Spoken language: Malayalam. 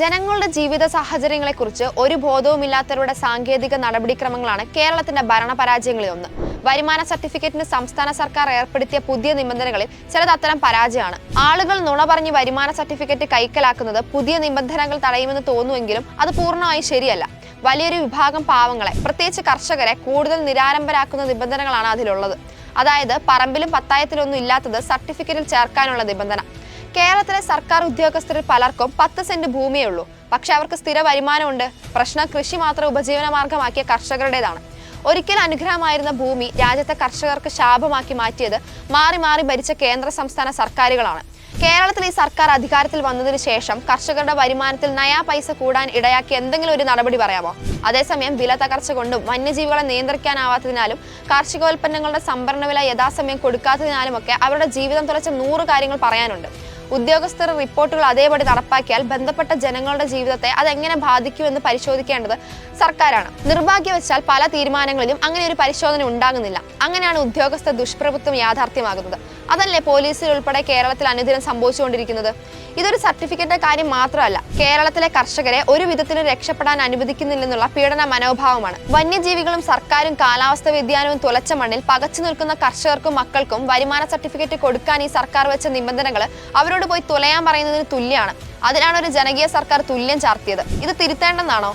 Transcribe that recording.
ജനങ്ങളുടെ ജീവിത സാഹചര്യങ്ങളെക്കുറിച്ച് ഒരു ബോധവുമില്ലാത്തവരുടെ സാങ്കേതിക നടപടിക്രമങ്ങളാണ് കേരളത്തിന്റെ ഭരണപരാജയങ്ങളിൽ ഒന്ന്. വരുമാന സർട്ടിഫിക്കറ്റിന് സംസ്ഥാന സർക്കാർ ഏർപ്പെടുത്തിയ പുതിയ നിബന്ധനകളിൽ ചിലത് അത്തരം പരാജയമാണ്. ആളുകൾ നുണ പറഞ്ഞ് വരുമാന സർട്ടിഫിക്കറ്റ് കൈക്കലാക്കുന്നത് പുതിയ നിബന്ധനകൾ തടയുമെന്ന് തോന്നുമെങ്കിലും അത് പൂർണമായി ശരിയല്ല. വലിയൊരു വിഭാഗം പാവങ്ങളെ പ്രത്യേകിച്ച് കർഷകരെ കൂടുതൽ നിരാരംഭരാക്കുന്ന നിബന്ധനകളാണ് അതിലുള്ളത്. അതായത് പറമ്പിലും പത്തായത്തിലൊന്നും ഇല്ലാത്തത് സർട്ടിഫിക്കറ്റിൽ ചേർക്കാനുള്ള നിബന്ധന. കേരളത്തിലെ സർക്കാർ ഉദ്യോഗസ്ഥരിൽ പലർക്കും പത്ത് സെന്റ് ഭൂമിയേ ഉള്ളൂ. പക്ഷെ അവർക്ക് സ്ഥിര വരുമാനമുണ്ട്. പ്രശ്നം കൃഷി മാത്രം ഉപജീവന മാർഗമാക്കിയ കർഷകരുടേതാണ്. ഒരിക്കൽ അനുഗ്രഹമായിരുന്ന ഭൂമി രാജ്യത്തെ കർഷകർക്ക് ശാപമാക്കി മാറ്റിയത് മാറി മാറി ഭരിച്ച കേന്ദ്ര സംസ്ഥാന സർക്കാരുകളാണ്. കേരളത്തിൽ ഈ സർക്കാർ അധികാരത്തിൽ വന്നതിന് ശേഷം കർഷകരുടെ വരുമാനത്തിൽ നയാ പൈസ കൂടാൻ ഇടയാക്കി എന്തെങ്കിലും ഒരു നടപടി പറയാമോ? അതേസമയം വില തകർച്ച കൊണ്ടും വന്യജീവികളെ നിയന്ത്രിക്കാനാവാത്തതിനാലും കാർഷികോൽപ്പന്നങ്ങളുടെ സംഭരണ വില യഥാസമയം കൊടുക്കാത്തതിനാലുമൊക്കെ അവരുടെ ജീവിതം തുളച്ച നൂറ് കാര്യങ്ങൾ പറയാനുണ്ട്. ഉദ്യോഗസ്ഥർ റിപ്പോർട്ടുകൾ അതേപടി നടപ്പാക്കിയാൽ ബന്ധപ്പെട്ട ജനങ്ങളുടെ ജീവിതത്തെ അതെങ്ങനെ ബാധിക്കുമെന്ന് പരിശോധിക്കേണ്ടത് സർക്കാരാണ്. നിർഭാഗ്യവശാൽ പല തീരുമാനങ്ങളിലും അങ്ങനെ ഒരു പരിശോധന ഉണ്ടാകുന്നില്ല. അങ്ങനെയാണ് ഉദ്യോഗസ്ഥ ദുഷ്പ്രഭുത്വം യാഥാർത്ഥ്യമാകുന്നത്. അതല്ലേ പോലീസിൽ ഉൾപ്പെടെ കേരളത്തിൽ അനുദിനം സംഭവിച്ചുകൊണ്ടിരിക്കുന്നത്? ഇതൊരു സർട്ടിഫിക്കറ്റിന്റെ കാര്യം മാത്രമല്ല കേരളത്തിലെ കർഷകരെ ഒരു വിധത്തിലും രക്ഷപ്പെടാൻ അനുവദിക്കുന്നില്ലെന്നുള്ള പീഡന മനോഭാവമാണ്. വന്യജീവികളും സർക്കാരും കാലാവസ്ഥ വ്യതിയാനവും തുലച്ച മണ്ണിൽ പകച്ചു നിൽക്കുന്ന കർഷകർക്കും മക്കൾക്കും വരുമാന സർട്ടിഫിക്കറ്റ് കൊടുക്കാൻ ഈ സർക്കാർ വെച്ച നിബന്ധനകൾ അവരോട് പോയി തുലയാൻ പറയുന്നതിന് തുല്യമാണ് അതിനാണ് ഒരു ജനകീയ സർക്കാർ തുല്യം ചാർത്തിയത്. ഇത് തിരുത്തേണ്ടെന്നാണോ?